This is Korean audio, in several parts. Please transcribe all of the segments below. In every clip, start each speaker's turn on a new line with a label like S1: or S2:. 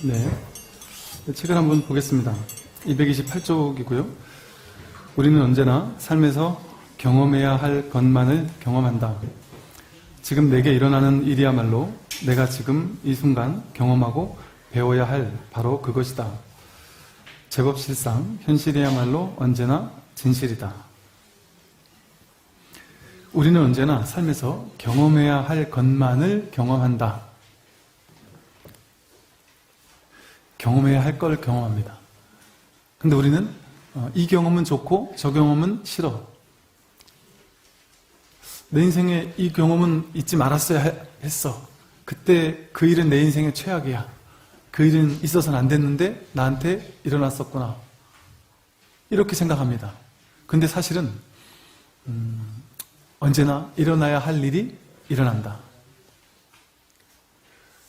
S1: 네. 책을 한번 보겠습니다. 228쪽이고요. 우리는 언제나 삶에서 경험해야 할 것만을 경험한다. 지금 내게 일어나는 일이야말로 내가 지금 이 순간 경험하고 배워야 할 바로 그것이다. 제법 실상, 현실이야말로 언제나 진실이다. 우리는 언제나 삶에서 경험해야 할 것만을 경험한다. 경험해야 할 걸 경험합니다. 근데 우리는 어, 이 경험은 좋고 저 경험은 싫어. 내 인생에 이 경험은 잊지 말았어야 해- 했어. 그때 그 일은 내 인생의 최악이야. 그 일은 있어서는 안 됐는데 나한테 일어났었구나. 이렇게 생각합니다. 근데 사실은 음, 언제나 일어나야 할 일이 일어난다.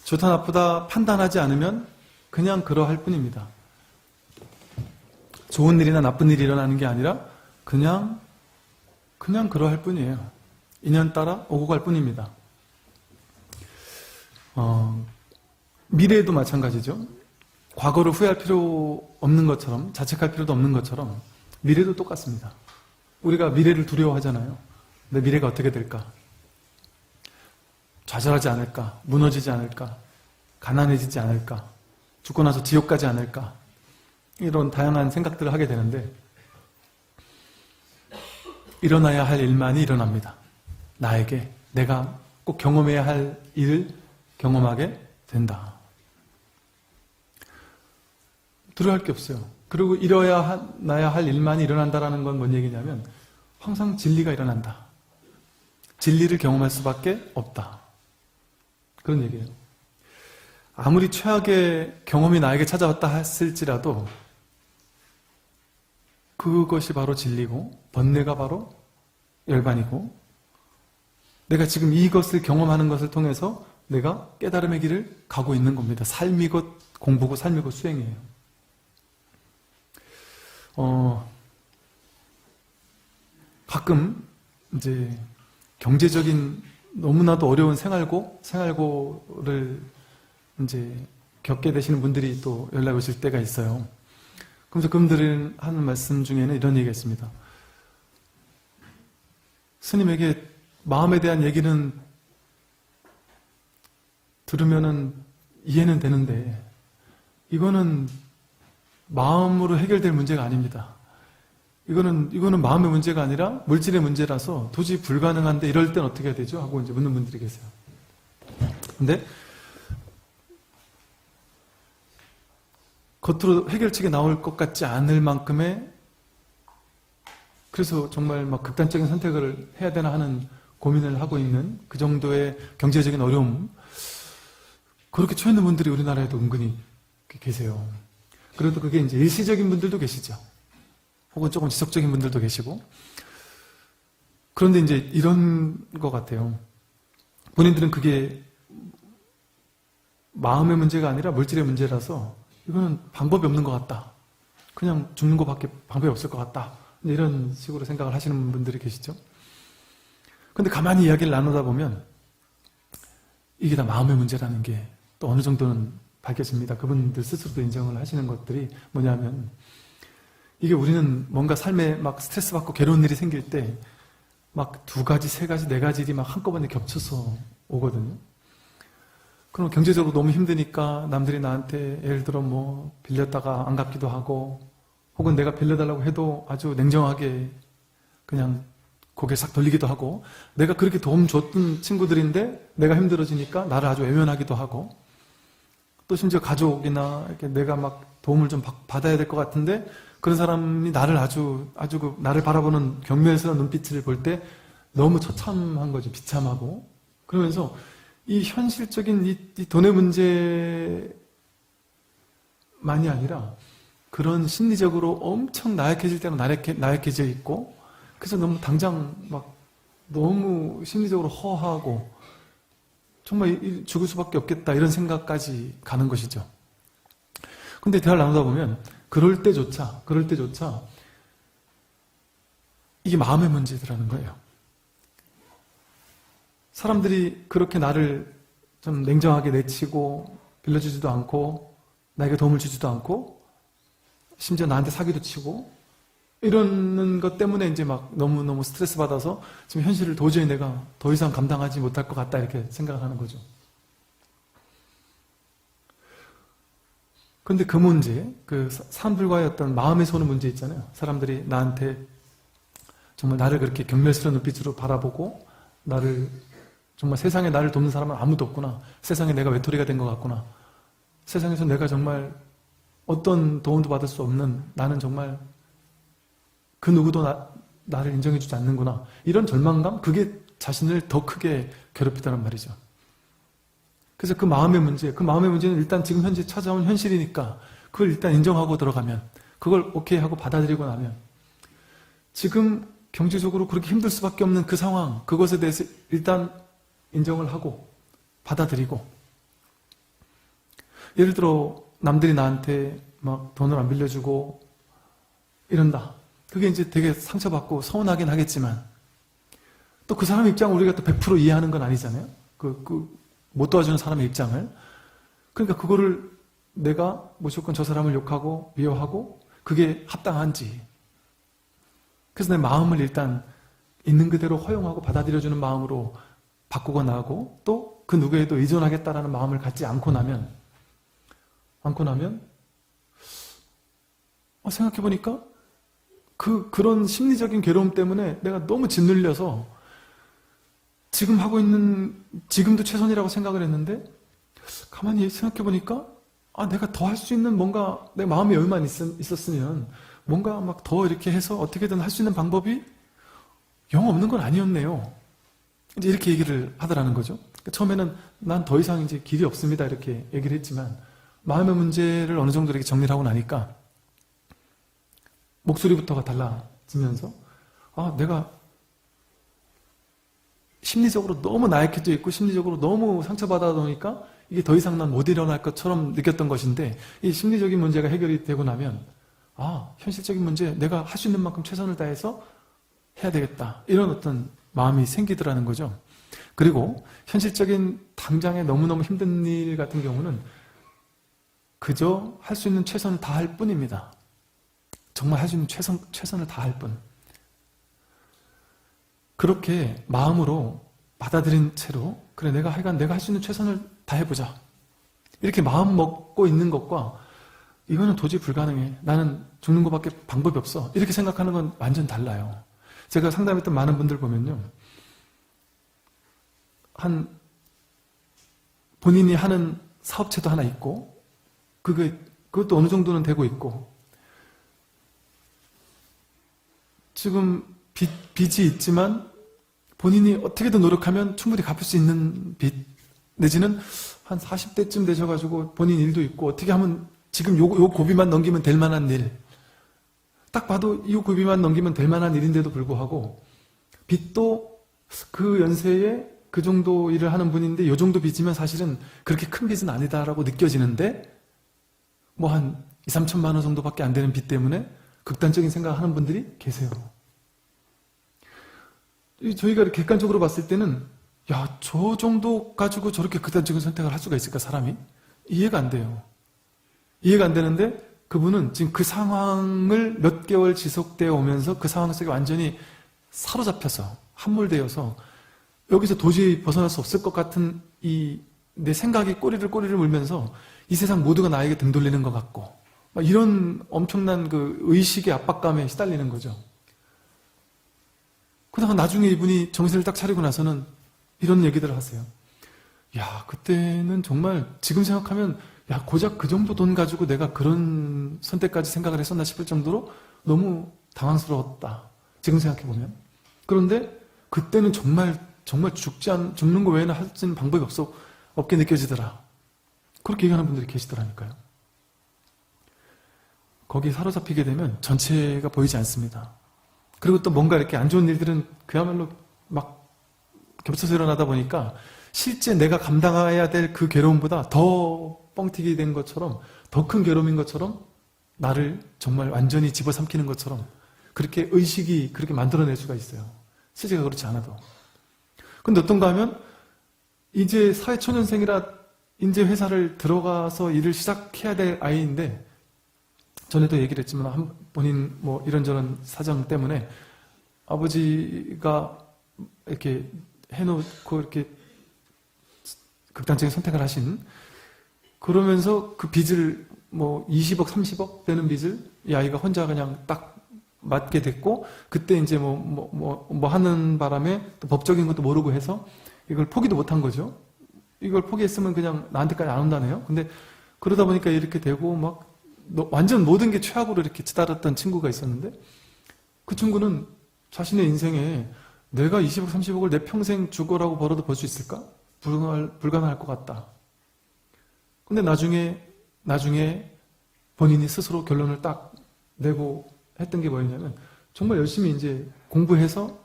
S1: 좋다 나쁘다 판단하지 않으면 그냥 그러할 뿐입니다. 좋은 일이나 나쁜 일이 일어나는 게 아니라 그냥 그냥 그러할 뿐이에요. 인연 따라 오고 갈 뿐입니다. 어, 미래에도 마찬가지죠. 과거를 후회할 필요 없는 것처럼 자책할 필요도 없는 것처럼 미래도 똑같습니다. 우리가 미래를 두려워하잖아요. 내 미래가 어떻게 될까? 좌절하지 않을까? 무너지지 않을까? 가난해지지 않을까? 죽고 나서 지옥 가지 않을까? 이런 다양한 생각들을 하게 되는데 일어나야 할 일만이 일어납니다. 나에게 내가 꼭 경험해야 할 일을 경험하게 된다. 두려워할 게 없어요. 그리고 일어나야 할 일만이 일어난다라는 건 뭔 얘기냐면 항상 진리가 일어난다. 진리를 경험할 수밖에 없다. 그런 얘기예요. 아무리 최악의 경험이 나에게 찾아왔다 했을지라도 그것이 바로 진리고 번뇌가 바로 열반이고 내가 지금 이것을 경험하는 것을 통해서 내가 깨달음의 길을 가고 있는 겁니다. 삶이 곧 공부고 삶이 곧 수행이에요. 어, 가끔 이제 경제적인 너무나도 어려운 생활고 생활고를 이제 겪게 되시는 분들이 또 연락 오실 때가 있어요. 그래서 그분들은 하는 말씀 중에는 이런 얘기가 있습니다. 스님에게 마음에 대한 얘기는 들으면은 이해는 되는데 이거는 마음으로 해결될 문제가 아닙니다. 이거는 이거는 마음의 문제가 아니라 물질의 문제라서 도저히 불가능한데 이럴 땐 어떻게 해야 되죠? 하고 이제 묻는 분들이 계세요. 근데 겉으로 해결책이 나올 것 같지 않을 만큼의 그래서 정말 막 극단적인 선택을 해야 되나 하는 고민을 하고 있는 그 정도의 경제적인 어려움 그렇게 처해 있는 분들이 우리나라에도 은근히 계세요. 그래도 그게 이제 일시적인 분들도 계시죠. 혹은 조금 지속적인 분들도 계시고 그런데 이제 이런 것 같아요. 본인들은 그게 마음의 문제가 아니라 물질의 문제라서 이거는 방법이 없는 것 같다. 그냥 죽는 것밖에 방법이 없을 것 같다. 이런 식으로 생각을 하시는 분들이 계시죠. 근데 가만히 이야기를 나누다 보면 이게 다 마음의 문제라는 게 또 어느 정도는 밝혀집니다. 그분들 스스로도 인정을 하시는 것들이 뭐냐면 이게 우리는 뭔가 삶에 막 스트레스 받고 괴로운 일이 생길 때 막 두 가지, 세 가지, 네 가지 일이 막 한꺼번에 겹쳐서 오거든요. 그럼 경제적으로 너무 힘드니까 남들이 나한테 예를 들어 뭐 빌렸다가 안 갚기도 하고 혹은 내가 빌려달라고 해도 아주 냉정하게 그냥 고개 싹 돌리기도 하고 내가 그렇게 도움 줬던 친구들인데 내가 힘들어지니까 나를 아주 외면하기도 하고 또 심지어 가족이나 이렇게 내가 막 도움을 좀 받- 받아야 될 것 같은데 그런 사람이 나를 아주 아주 그 나를 바라보는 경멸스러운 눈빛을 볼 때 너무 처참한 거죠 비참하고. 그러면서 이 현실적인 이, 이 돈의 문제만이 아니라 그런 심리적으로 엄청 나약해질 때는 나약해, 나약해져 있고 그래서 너무 당장 막 너무 심리적으로 허하고 정말 이- 죽을 수밖에 없겠다 이런 생각까지 가는 것이죠. 근데 대화를 나누다 보면 그럴 때조차 그럴 때조차 이게 마음의 문제더라는 거예요. 사람들이 그렇게 나를 좀 냉정하게 내치고 빌려주지도 않고 나에게 도움을 주지도 않고 심지어 나한테 사기도 치고 이러는 것 때문에 이제 막 너무너무 스트레스 받아서 지금 현실을 도저히 내가 더 이상 감당하지 못할 것 같다 이렇게 생각을 하는 거죠. 근데 그 문제, 그 사- 사람들과의 어떤 마음에서 오는 문제 있잖아요. 사람들이 나한테 정말 나를 그렇게 경멸스러운 눈빛으로 바라보고 나를 정말 세상에 나를 돕는 사람은 아무도 없구나. 세상에 내가 외톨이가 된 것 같구나. 세상에서 내가 정말 어떤 도움도 받을 수 없는 나는 정말 그 누구도 나, 나를 인정해주지 않는구나. 이런 절망감? 그게 자신을 더 크게 괴롭히다는 말이죠. 그래서 그 마음의 문제, 그 마음의 문제는 일단 지금 현재 찾아온 현실이니까 그걸 일단 인정하고 들어가면 그걸 오케이 하고 받아들이고 나면 지금 경제적으로 그렇게 힘들 수밖에 없는 그 상황, 그것에 대해서 일단 인정을 하고 받아들이고 예를 들어 남들이 나한테 막 돈을 안 빌려주고 이런다. 그게 이제 되게 상처받고 서운하긴 하겠지만 또 그 사람 입장을 우리가 또 100% 이해하는 건 아니잖아요. 그, 그, 못 도와주는 사람의 입장을. 그러니까 그거를 내가 무조건 저 사람을 욕하고 미워하고 그게 합당한지. 그래서 내 마음을 일단 있는 그대로 허용하고 받아들여주는 마음으로 바꾸고 나고 또 그 누구에도 의존하겠다라는 마음을 갖지 않고 나면 않고 나면 어, 생각해 보니까 그, 그런 심리적인 괴로움 때문에 내가 너무 짓눌려서 지금 하고 있는, 지금도 최선이라고 생각을 했는데, 가만히 생각해 보니까, 아, 내가 더 할 수 있는 뭔가, 내 마음의 여유만 있, 있었으면, 뭔가 막 더 이렇게 해서 어떻게든 할 수 있는 방법이 영 없는 건 아니었네요. 이제 이렇게 얘기를 하더라는 거죠. 그러니까 처음에는 난 더 이상 이제 길이 없습니다. 이렇게 얘기를 했지만, 마음의 문제를 어느 정도 이렇게 정리를 하고 나니까, 목소리부터가 달라지면서 아 내가 심리적으로 너무 나약해져 있고 심리적으로 너무 상처받아 놓으니까 이게 더 이상 난 못 일어날 것처럼 느꼈던 것인데 이 심리적인 문제가 해결이 되고 나면 아 현실적인 문제 내가 할 수 있는 만큼 최선을 다해서 해야 되겠다 이런 어떤 마음이 생기더라는 거죠 그리고 현실적인 당장에 너무너무 힘든 일 같은 경우는 그저 할 수 있는 최선을 다할 뿐입니다 정말 할 수 있는 최선, 최선을 다할 뿐. 그렇게 마음으로 받아들인 채로, 그래, 내가 하여간 내가 할 수 있는 최선을 다해보자. 이렇게 마음 먹고 있는 것과 이거는 도저히 불가능해. 나는 죽는 것밖에 방법이 없어. 이렇게 생각하는 건 완전 달라요. 제가 상담했던 많은 분들 보면요. 한, 본인이 하는 사업체도 하나 있고, 그게, 그것도 어느 정도는 되고 있고, 지금 빚, 빚이 있지만 본인이 어떻게든 노력하면 충분히 갚을 수 있는 빚 내지는 한 40대쯤 되셔가지고 본인 일도 있고 어떻게 하면 지금 요, 요 고비만 넘기면 될 만한 일. 딱 봐도 이 고비만 넘기면 될 만한 일인데도 불구하고 빚도 그 연세에 그 정도 일을 하는 분인데 요 정도 빚이면 사실은 그렇게 큰 빚은 아니다라고 느껴지는데 뭐 한 2, 3천만 원 정도밖에 안 되는 빚 때문에 극단적인 생각을 하는 분들이 계세요. 이 저희가 객관적으로 봤을 때는 야, 저 정도 가지고 저렇게 극단적인 선택을 할 수가 있을까, 사람이? 이해가 안 돼요. 이해가 안 되는데 그분은 지금 그 상황을 몇 개월 지속되어 오면서 그 상황 속에 완전히 사로잡혀서 함몰되어서 여기서 도저히 벗어날 수 없을 것 같은 이 내 생각이 꼬리를 꼬리를 물면서 이 세상 모두가 나에게 등 돌리는 것 같고 막 이런 엄청난 그 의식의 압박감에 시달리는 거죠. 그러다가 나중에 이분이 정신을 딱 차리고 나서는 이런 얘기들을 하세요. 야, 그때는 정말 지금 생각하면 야, 고작 그 정도 돈 가지고 내가 그런 선택까지 생각을 했었나 싶을 정도로 너무 당황스러웠다. 지금 생각해보면. 그런데 그때는 정말, 정말 죽지 않, 죽는 거 외에는 할 수 있는 방법이 없어, 없게 느껴지더라. 그렇게 얘기하는 분들이 계시더라니까요. 거기 사로잡히게 되면 전체가 보이지 않습니다. 그리고 또 뭔가 이렇게 안 좋은 일들은 그야말로 막 겹쳐서 일어나다 보니까 실제 내가 감당해야 될 그 괴로움보다 더 뻥튀기 된 것처럼 더 큰 괴로움인 것처럼 나를 정말 완전히 집어삼키는 것처럼 그렇게 의식이 그렇게 만들어낼 수가 있어요. 실제가 그렇지 않아도. 근데 어떤가 하면 이제 사회초년생이라 이제 회사를 들어가서 일을 시작해야 될 아이인데 전에도 얘기를 했지만 한- 본인 뭐 이런저런 사정 때문에 아버지가 이렇게 해놓고 이렇게 극단적인 선택을 하신 그러면서 그 빚을 뭐 20억, 30억 되는 빚을 이 아이가 혼자 그냥 딱 맞게 됐고 그때 이제 뭐 뭐 뭐 뭐 하는 바람에 또 법적인 것도 모르고 해서 이걸 포기도 못한 거죠. 이걸 포기했으면 그냥 나한테까지 안 온다네요. 근데 그러다 보니까 이렇게 되고 막 너- 완전 모든 게 최악으로 이렇게 치달았던 친구가 있었는데 그 친구는 자신의 인생에 내가 20억, 30억을 내 평생 주거라고 벌어도 벌 수 있을까? 불가능할, 불가능할 것 같다. 근데 나중에, 나중에 본인이 스스로 결론을 딱 내고 했던 게 뭐였냐면 정말 열심히 이제 공부해서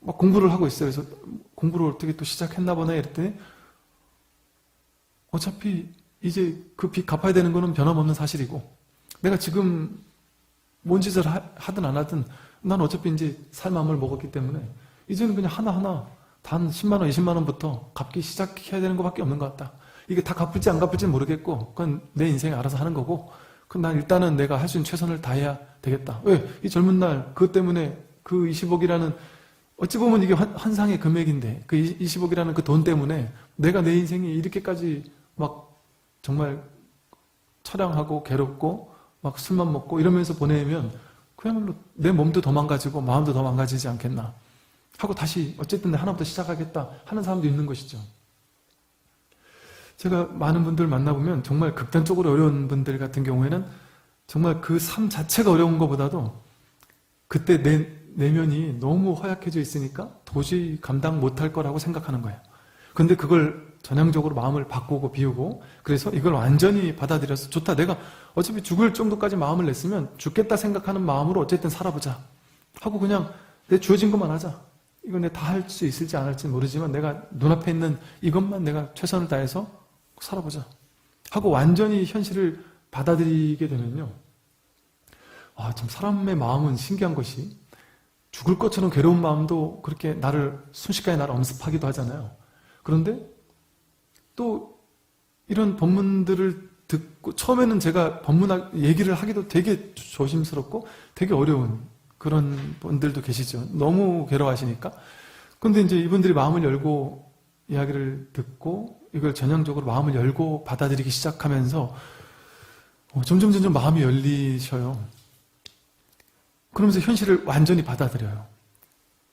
S1: 막 공부를 하고 있어요. 그래서 공부를 어떻게 또 시작했나 보네 이랬더니 어차피 이제 그 빚 갚아야 되는 거는 변함없는 사실이고 내가 지금 뭔 짓을 하, 하든 안 하든 난 어차피 이제 살 마음을 먹었기 때문에 이제는 그냥 하나하나 단 10만 원, 20만 원부터 갚기 시작해야 되는 것밖에 없는 것 같다. 이게 다 갚을지 안 갚을지 모르겠고 그건 내 인생에 알아서 하는 거고 그럼 난 일단은 내가 할 수 있는 최선을 다해야 되겠다. 왜? 이 젊은 날 그것 때문에 그 20억이라는 어찌 보면 이게 환- 환상의 금액인데 그 20억이라는 그 돈 때문에 내가 내 인생이 이렇게까지 막 정말 처량하고 괴롭고 막 술만 먹고 이러면서 보내면 그야말로 내 몸도 더 망가지고 마음도 더 망가지지 않겠나 하고 다시 어쨌든 하나부터 시작하겠다 하는 사람도 있는 것이죠. 제가 많은 분들 만나보면 정말 극단적으로 어려운 분들 같은 경우에는 정말 그 삶 자체가 어려운 것보다도 그때 내 내면이 너무 허약해져 있으니까 도저히 감당 못할 거라고 생각하는 거예요. 근데 그걸 전향적으로 마음을 바꾸고 비우고 그래서 이걸 완전히 받아들여서 좋다. 내가 어차피 죽을 정도까지 마음을 냈으면 죽겠다 생각하는 마음으로 어쨌든 살아보자. 하고 그냥 내 주어진 것만 하자. 이거 내가 다 할 수 있을지 안 할지 모르지만 내가 눈앞에 있는 이것만 내가 최선을 다해서 살아보자. 하고 완전히 현실을 받아들이게 되면요. 아, 참 사람의 마음은 신기한 것이 죽을 것처럼 괴로운 마음도 그렇게 나를 순식간에 나를 엄습하기도 하잖아요. 그런데 또 이런 법문들을 듣고 처음에는 제가 법문 얘기를 하기도 되게 조심스럽고 되게 어려운 그런 분들도 계시죠. 너무 괴로워하시니까. 근데 이제 이분들이 마음을 열고 이야기를 듣고 이걸 전향적으로 마음을 열고 받아들이기 시작하면서 어, 점점 점점 마음이 열리셔요. 그러면서 현실을 완전히 받아들여요.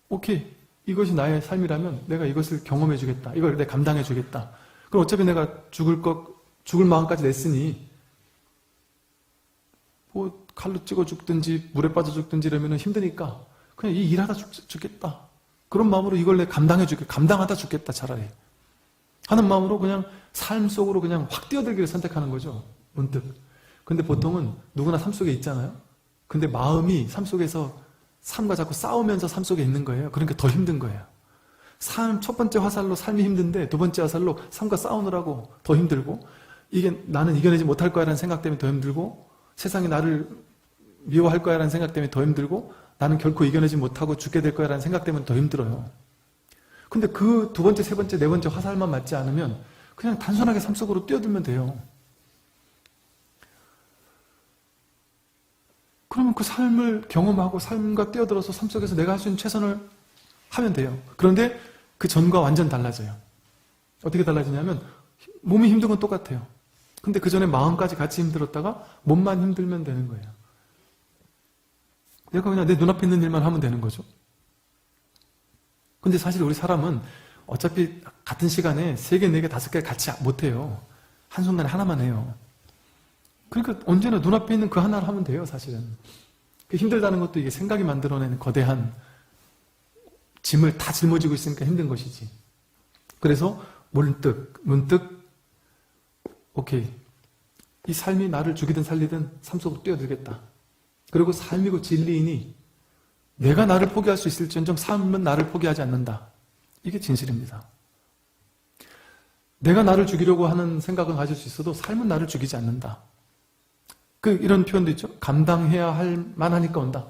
S1: 오케이. 이것이 나의 삶이라면 내가 이것을 경험해 주겠다. 이걸 내가 감당해 주겠다. 그럼 어차피 내가 죽을 것, 죽을 마음까지 냈으니, 뭐, 칼로 찍어 죽든지, 물에 빠져 죽든지 이러면 힘드니까, 그냥 이 일하다 죽, 죽겠다. 그런 마음으로 이걸 내가 감당해 주겠다. 감당하다 죽겠다, 차라리. 하는 마음으로 그냥 삶 속으로 그냥 확 뛰어들기를 선택하는 거죠. 문득. 근데 보통은 누구나 삶 속에 있잖아요. 근데 마음이 삶 속에서 삶과 자꾸 싸우면서 삶 속에 있는 거예요. 그러니까 더 힘든 거예요. 삶, 첫 번째 화살로 삶이 힘든데 두 번째 화살로 삶과 싸우느라고 더 힘들고 이게 나는 이겨내지 못할 거야 라는 생각 때문에 더 힘들고 세상이 나를 미워할 거야 라는 생각 때문에 더 힘들고 나는 결코 이겨내지 못하고 죽게 될 거야 라는 생각 때문에 더 힘들어요. 근데 그 두 번째, 세 번째, 네 번째 화살만 맞지 않으면 그냥 단순하게 삶 속으로 뛰어들면 돼요. 그러면 그 삶을 경험하고 삶과 뛰어들어서 삶 속에서 내가 할 수 있는 최선을 하면 돼요. 그런데 그 전과 완전 달라져요. 어떻게 달라지냐면 몸이 힘든 건 똑같아요. 근데 그 전에 마음까지 같이 힘들었다가 몸만 힘들면 되는 거예요. 내가 그냥 내 눈앞에 있는 일만 하면 되는 거죠. 근데 사실 우리 사람은 어차피 같은 시간에 세 개, 네 개, 다섯 개 같이 못 해요. 한순간에 하나만 해요. 그러니까 언제나 눈앞에 있는 그 하나를 하면 돼요, 사실은. 그 힘들다는 것도 이게 생각이 만들어내는 거대한 짐을 다 짊어지고 있으니까 힘든 것이지. 그래서 문득, 문득, 오케이. 이 삶이 나를 죽이든 살리든 삶 속으로 뛰어들겠다. 그리고 삶이고 진리이니 내가 나를 포기할 수 있을지언정 삶은 나를 포기하지 않는다. 이게 진실입니다. 내가 나를 죽이려고 하는 생각은 가질 수 있어도 삶은 나를 죽이지 않는다. 그 이런 표현도 있죠. 감당해야 할 만하니까 온다.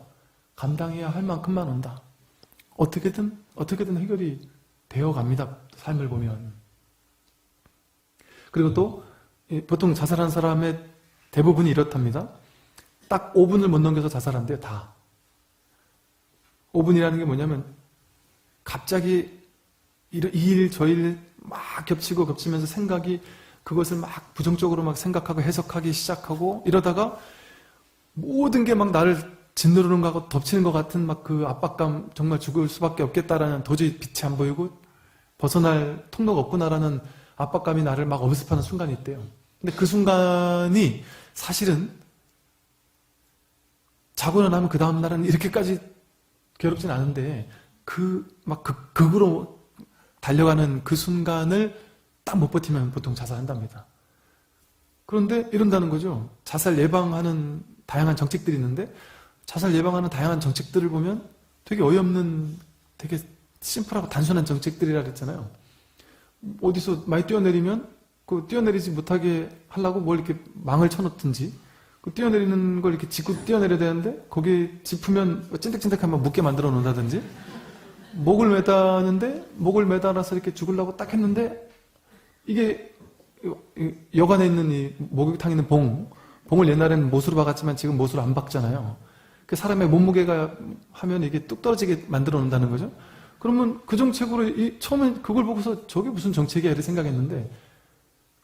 S1: 감당해야 할 만큼만 온다. 어떻게든 어떻게든 해결이 되어 갑니다. 삶을 보면. 그리고 또 이, 보통 자살한 사람의 대부분이 이렇답니다. 딱 5분을 못 넘겨서 자살한대요, 다. 5분이라는 게 뭐냐면 갑자기 이 일, 저 일 막 겹치고 겹치면서 생각이 그것을 막 부정적으로 막 생각하고 해석하기 시작하고 이러다가 모든 게 막 나를 짓누르는 거하고 덮치는 것 같은 막 그 압박감 정말 죽을 수밖에 없겠다라는 도저히 빛이 안 보이고 벗어날 통로가 없구나라는 압박감이 나를 막 엄습하는 순간이 있대요. 근데 그 순간이 사실은 자고 나면 그 다음날은 이렇게까지 괴롭진 않은데 그막 극, 극으로 달려가는 그 순간을 딱 못 버티면 보통 자살한답니다. 그런데 이런다는 거죠. 자살 예방하는 다양한 정책들이 있는데 자살 예방하는 다양한 정책들을 보면 되게 어이없는 되게 심플하고 단순한 정책들이라 그랬잖아요. 어디서 많이 뛰어내리면 그 뛰어내리지 못하게 하려고 뭘 이렇게 망을 쳐놓든지 그 뛰어내리는 걸 이렇게 짚고 뛰어내려야 되는데 거기 짚으면 찐득찐득하면 묻게 만들어 놓는다든지 목을 매다는데 목을 매달아서 이렇게 죽으려고 딱 했는데 이게 여관에 있는 이 목욕탕에 있는 봉 봉을 옛날에는 못으로 박았지만 지금 못으로 안 박잖아요. 그 사람의 몸무게가 하면 이게 뚝 떨어지게 만들어 놓는다는 거죠. 그러면 그 정책으로 이, 처음엔 그걸 보고서 저게 무슨 정책이야 이렇게 생각했는데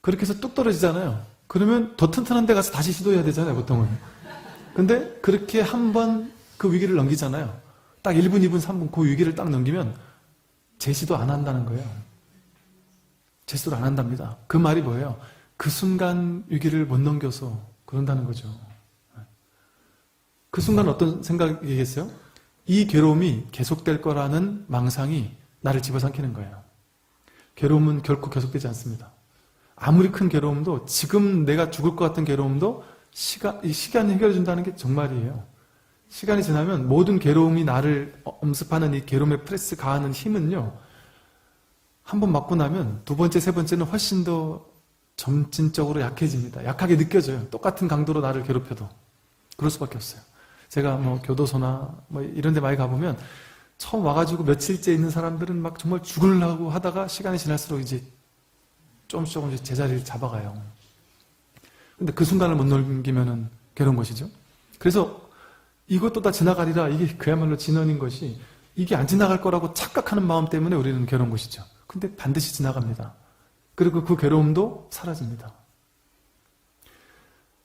S1: 그렇게 해서 뚝 떨어지잖아요. 그러면 더 튼튼한 데 가서 다시 시도해야 되잖아요, 보통은. 근데 그렇게 한 번 그 위기를 넘기잖아요. 딱 1분, 2분, 3분 그 위기를 딱 넘기면 재시도 안 한다는 거예요. 재시도를 안 한답니다. 그 말이 뭐예요? 그 순간 위기를 못 넘겨서 그런다는 거죠. 그 순간 어떤 생각이겠어요? 이 괴로움이 계속될 거라는 망상이 나를 집어삼키는 거예요. 괴로움은 결코 계속되지 않습니다. 아무리 큰 괴로움도 지금 내가 죽을 것 같은 괴로움도 시간, 이 시간이 해결해 준다는 게 정말이에요. 시간이 지나면 모든 괴로움이 나를 엄습하는 이 괴로움의 프레스 가하는 힘은요, 한 번 맞고 나면 두 번째, 세 번째는 훨씬 더 점진적으로 약해집니다. 약하게 느껴져요. 똑같은 강도로 나를 괴롭혀도. 그럴 수밖에 없어요. 제가 뭐 교도소나 뭐 이런 데 많이 가보면 처음 와가지고 며칠째 있는 사람들은 막 정말 죽으려고 하다가 시간이 지날수록 이제 조금씩 조금씩 제자리를 잡아가요. 근데 그 순간을 못 넘기면은 괴로운 것이죠. 그래서 이것도 다 지나가리라 이게 그야말로 진언인 것이 이게 안 지나갈 거라고 착각하는 마음 때문에 우리는 괴로운 것이죠. 근데 반드시 지나갑니다. 그리고 그 괴로움도 사라집니다.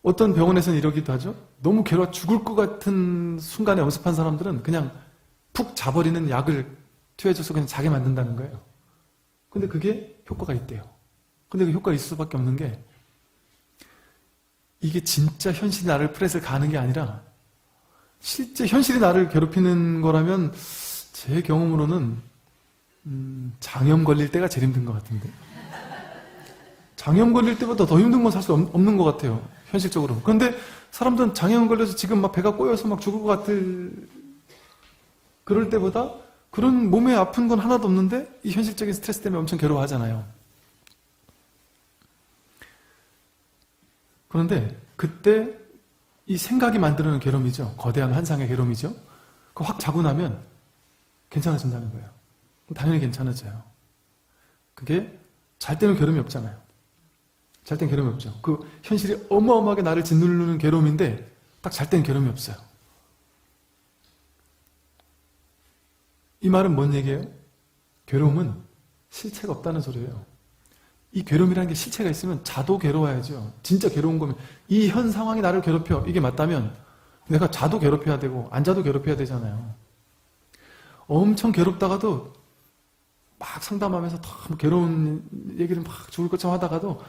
S1: 어떤 병원에서는 이러기도 하죠. 너무 괴로워 죽을 것 같은 순간에 엄습한 사람들은 그냥 푹 자버리는 약을 투여해줘서 그냥 자게 만든다는 거예요. 근데 그게 효과가 있대요. 근데 그 효과가 있을 수밖에 없는 게 이게 진짜 현실이 나를 프레스를 가는 게 아니라 실제 현실이 나를 괴롭히는 거라면 제 경험으로는 음, 장염 걸릴 때가 제일 힘든 것 같은데. 장염 걸릴 때보다 더 힘든 건 사실 없- 없는 것 같아요 현실적으로. 그런데 사람들은 장염 걸려서 지금 막 배가 꼬여서 막 죽을 것 같을 그럴 때보다 그런 몸에 아픈 건 하나도 없는데 이 현실적인 스트레스 때문에 엄청 괴로워하잖아요 그런데 그때 이 생각이 만드는 괴로움이죠. 거대한 환상의 괴로움이죠. 그 확 자고 나면 괜찮아진다는 거예요. 당연히 괜찮아져요. 그게 잘 때는 괴로움이 없잖아요. 잘 때는 괴로움이 없죠. 그 현실이 어마어마하게 나를 짓누르는 괴로움인데 딱 잘 때는 괴로움이 없어요. 이 말은 뭔 얘기예요? 괴로움은 실체가 없다는 소리예요. 이 괴로움이라는 게 실체가 있으면 자도 괴로워야죠. 진짜 괴로운 거면 이 현 상황이 나를 괴롭혀 이게 맞다면 내가 자도 괴롭혀야 되고 안 자도 괴롭혀야 되잖아요. 엄청 괴롭다가도 막 상담하면서 너무 괴로운 얘기를 막 죽을 것처럼 하다가도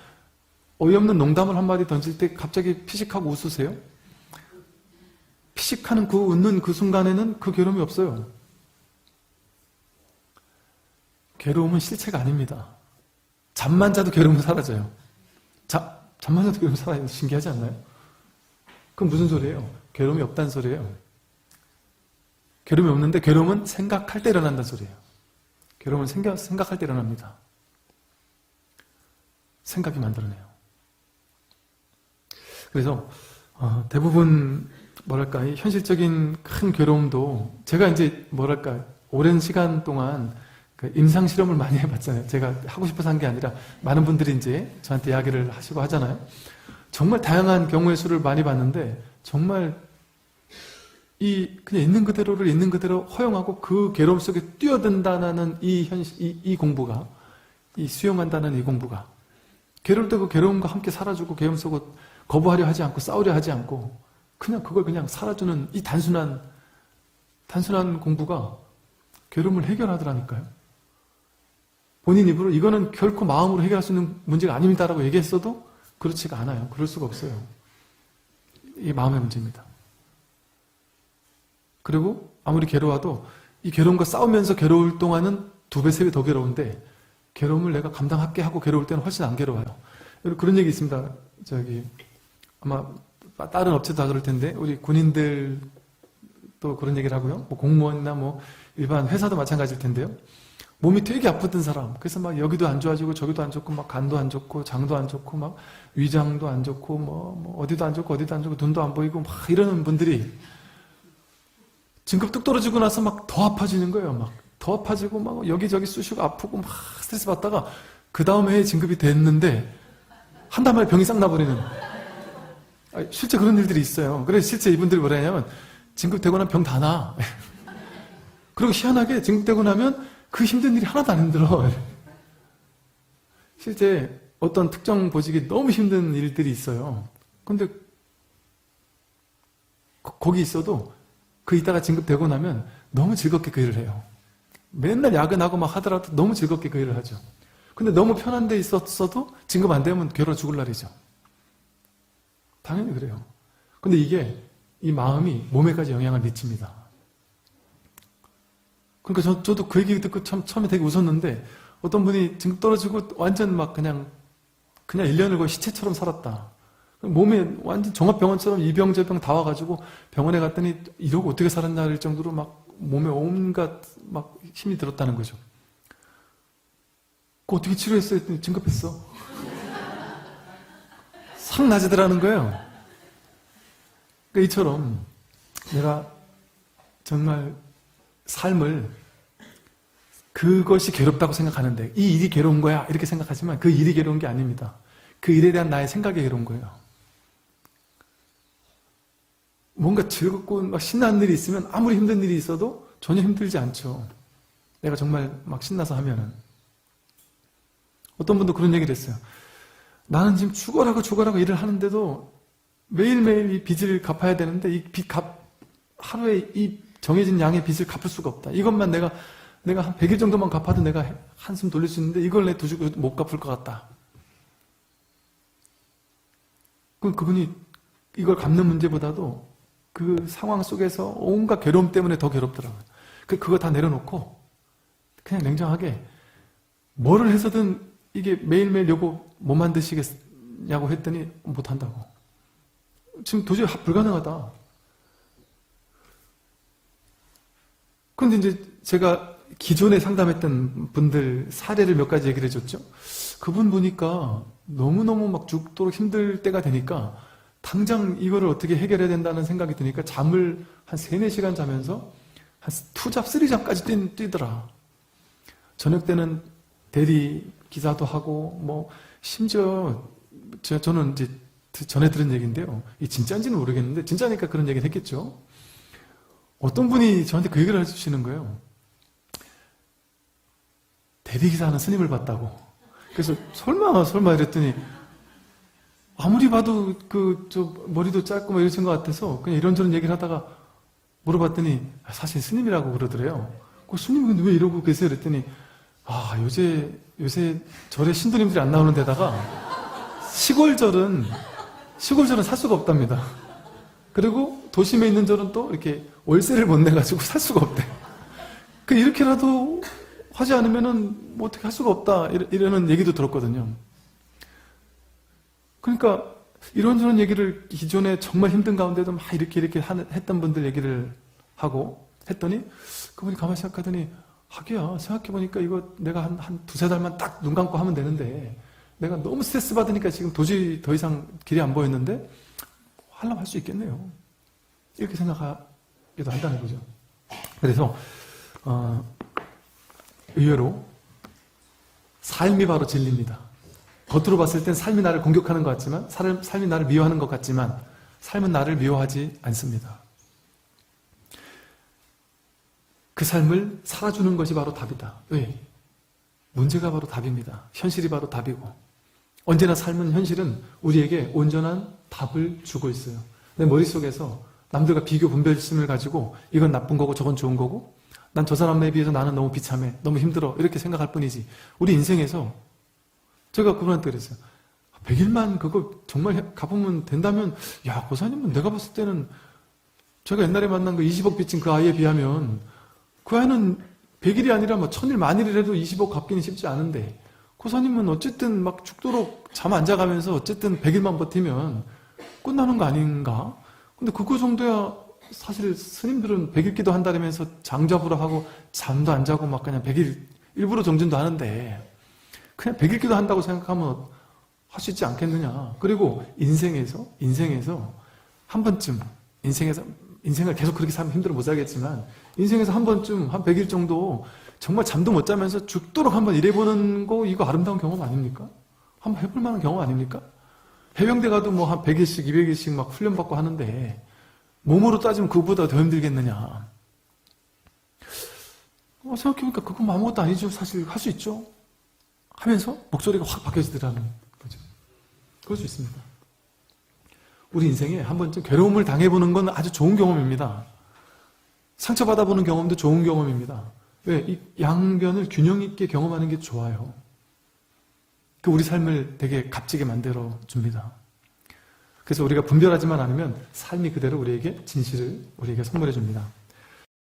S1: 어이없는 농담을 한마디 던질 때 갑자기 피식하고 웃으세요? 피식하는 그 웃는 그 순간에는 그 괴로움이 없어요. 괴로움은 실체가 아닙니다. 잠만 자도 괴로움은 사라져요. 자, 잠만 자도 괴로움 사라져요. 신기하지 않나요? 그럼 무슨 소리예요? 괴로움이 없다는 소리예요. 괴로움이 없는데 괴로움은 생각할 때 일어난다는 소리예요. 괴로움은 생각, 생각할 때 일어납니다. 생각이 만들어내요. 그래서 어, 대부분 뭐랄까 이 현실적인 큰 괴로움도 제가 이제 뭐랄까 오랜 시간 동안 그 임상 실험을 많이 해봤잖아요. 제가 하고 싶어서 한 게 아니라 많은 분들이 이제 저한테 이야기를 하시고 하잖아요. 정말 다양한 경우의 수를 많이 봤는데 정말 이 그냥 있는 그대로를 있는 그대로 허용하고 그 괴로움 속에 뛰어든다는 이 현실, 이, 이 공부가 이 수용한다는 이 공부가 괴로울 때 그 괴로움과 함께 살아주고 괴로움 속을 거부하려 하지 않고 싸우려 하지 않고 그냥 그걸 그냥 살아주는 이 단순한 단순한 공부가 괴로움을 해결하더라니까요. 본인 입으로 이거는 결코 마음으로 해결할 수 있는 문제가 아닙니다라고 얘기했어도 그렇지가 않아요. 그럴 수가 없어요. 이 마음의 문제입니다. 그리고 아무리 괴로워도 이 괴로움과 싸우면서 괴로울 동안은 두 배, 세 배 더 괴로운데 괴로움을 내가 감당하게 하고 괴로울 때는 훨씬 안 괴로워요. 그런 얘기 있습니다. 저기 아마 다른 업체도 다 그럴 텐데 우리 군인들 또 그런 얘기를 하고요. 뭐 공무원이나 뭐 일반 회사도 마찬가지일 텐데요. 몸이 되게 아프던 사람. 그래서 막 여기도 안 좋아지고 저기도 안 좋고 막 간도 안 좋고 장도 안 좋고 막 위장도 안 좋고 뭐, 뭐 어디도 안 좋고 어디도 안 좋고 눈도 안 보이고 막 이러는 분들이 진급 뚝 떨어지고 나서 막 더 아파지는 거예요. 막 더 아파지고 막 여기저기 쑤시고 아프고 막 스트레스 받다가 그 다음 해에 진급이 됐는데 한 달 만에 병이 싹 나버리는. 실제 그런 일들이 있어요. 그래서 실제 이분들이 뭐라냐면 진급되고 나면 병 다 나. 그리고 희한하게 진급되고 나면 그 힘든 일이 하나도 안 힘들어. 실제 어떤 특정 보직이 너무 힘든 일들이 있어요. 근데 거- 거기 있어도 그 이따가 진급되고 나면 너무 즐겁게 그 일을 해요. 맨날 야근하고 막 하더라도 너무 즐겁게 그 일을 하죠. 근데 너무 편한 데 있었어도 진급 안 되면 괴로워 죽을 날이죠. 당연히 그래요. 근데 이게 이 마음이 몸에까지 영향을 미칩니다. 그러니까 저, 저도 그 얘기 듣고 참 처음에 되게 웃었는데 어떤 분이 진급 떨어지고 완전 막 그냥 그냥 1년을 거의 시체처럼 살았다. 몸에 완전 종합병원처럼 이병저병 다 와가지고 병원에 갔더니 이러고 어떻게 살았나 할 정도로 막 몸에 온갖 막 힘이 들었다는 거죠. 그 어떻게 치료했어요? 했더니 진급했어. 상 낮아더라는 거예요. 그러니까 이처럼 내가 정말 삶을 그것이 괴롭다고 생각하는데 이 일이 괴로운 거야 이렇게 생각하지만 그 일이 괴로운 게 아닙니다. 그 일에 대한 나의 생각이 괴로운 거예요. 뭔가 즐겁고 막 신나는 일이 있으면 아무리 힘든 일이 있어도 전혀 힘들지 않죠. 내가 정말 막 신나서 하면은. 어떤 분도 그런 얘기를 했어요. 나는 지금 죽어라고 죽어라고 일을 하는데도 매일매일 이 빚을 갚아야 되는데 이 빚 갚, 하루에 이 정해진 양의 빚을 갚을 수가 없다. 이것만 내가, 내가 한 100일 정도만 갚아도 내가 한숨 돌릴 수 있는데 이걸 내 두주고 못 갚을 것 같다. 그럼 그분이 이걸 갚는 문제보다도 그 상황 속에서 온갖 괴로움 때문에 더 괴롭더라고요. 그, 그거 다 내려놓고 그냥 냉정하게 뭐를 해서든 이게 매일매일 여보 못 만드시겠냐고 했더니 못한다고. 지금 도저히 하- 불가능하다. 근데 이제 제가 기존에 상담했던 분들 사례를 몇 가지 얘기를 해줬죠. 그분 보니까 너무너무 막 죽도록 힘들 때가 되니까 당장 이거를 어떻게 해결해야 된다는 생각이 드니까 잠을 한 3, 4시간 자면서 한 투잡, 쓰리잡까지 뛰, 뛰더라. 저녁 때는 대리 기사도 하고 뭐 심지어 저, 저는 이제 전에 들은 얘기인데요. 이 진짜인지는 모르겠는데 진짜니까 그런 얘기를 했겠죠. 어떤 분이 저한테 그 얘기를 해주시는 거예요. 대리기사는 스님을 봤다고. 그래서 설마 설마 이랬더니 아무리 봐도 그 저 머리도 짧고 뭐 이러신 것 같아서 그냥 이런저런 얘기를 하다가 물어봤더니 아, 사실 스님이라고 그러더래요. 그 스님은 왜 이러고 계세요? 그랬더니 아 요새 요새 절에 신도님들이 안 나오는 데다가 시골절은 시골절은 살 수가 없답니다. 그리고 도심에 있는 절은 또 이렇게 월세를 못 내가지고 살 수가 없대. 그 이렇게라도 하지 않으면은 뭐 어떻게 할 수가 없다 이러- 이러는 얘기도 들었거든요. 그러니까 이런저런 얘기를 기존에 정말 힘든 가운데도 막 이렇게 이렇게 했던 분들 얘기를 하고 했더니 그분이 가만히 생각하더니 하기야 생각해보니까 이거 내가 한, 한 두세 달만 딱 눈 감고 하면 되는데 내가 너무 스트레스 받으니까 지금 도저히 더 이상 길이 안 보였는데 하려면 할 수 있겠네요. 이렇게 생각하기도 한다는 거죠. 그래서 어, 의외로 삶이 바로 진리입니다. 겉으로 봤을 땐 삶이 나를 공격하는 것 같지만, 삶- 삶이 나를 미워하는 것 같지만, 삶은 나를 미워하지 않습니다. 그 삶을 살아주는 것이 바로 답이다. 왜? 문제가 바로 답입니다. 현실이 바로 답이고. 언제나 삶은 현실은 우리에게 온전한 답을 주고 있어요. 내 머릿속에서 남들과 비교 분별심을 가지고 이건 나쁜 거고 저건 좋은 거고 난 저 사람에 비해서 나는 너무 비참해. 너무 힘들어. 이렇게 생각할 뿐이지. 우리 인생에서 제가 그분한테 그랬어요. 100일만 그거 정말 해- 가보면 된다면 야, 고사님은 내가 봤을 때는 제가 옛날에 만난 그 20억 빚진 그 아이에 비하면 그 아이는 100일이 아니라 뭐 천일 만일이라도 20억 갚기는 쉽지 않은데 고사님은 어쨌든 막 죽도록 잠 안 자가면서 어쨌든 100일만 버티면 끝나는 거 아닌가? 근데 그거 정도야 사실 스님들은 100일 기도 한다면서 장잡으로 하고 잠도 안 자고 막 그냥 100일 일부러 정진도 하는데 그냥 100일 기도 한다고 생각하면 할 수 있지 않겠느냐. 그리고 인생에서 인생에서 한 번쯤 인생에서 인생을 계속 그렇게 살면 힘들어 못 살겠지만 인생에서 한 번쯤 한 100일 정도 정말 잠도 못 자면서 죽도록 한번 일해보는 거 이거 아름다운 경험 아닙니까? 한번 해볼 만한 경험 아닙니까? 해병대 가도 뭐 한 100일씩 200일씩 막 훈련받고 하는데 몸으로 따지면 그거보다 더 힘들겠느냐. 어, 생각해보니까 그건 아무것도 아니죠. 사실 할 수 있죠. 하면서 목소리가 확 바뀌어지더라는 거죠. 그럴 수 있습니다. 우리 인생에 한 번쯤 괴로움을 당해보는 건 아주 좋은 경험입니다. 상처받아보는 경험도 좋은 경험입니다. 왜? 이 양변을 균형 있게 경험하는 게 좋아요. 그 우리 삶을 되게 값지게 만들어 줍니다. 그래서 우리가 분별하지만 않으면 삶이 그대로 우리에게 진실을 우리에게 선물해 줍니다.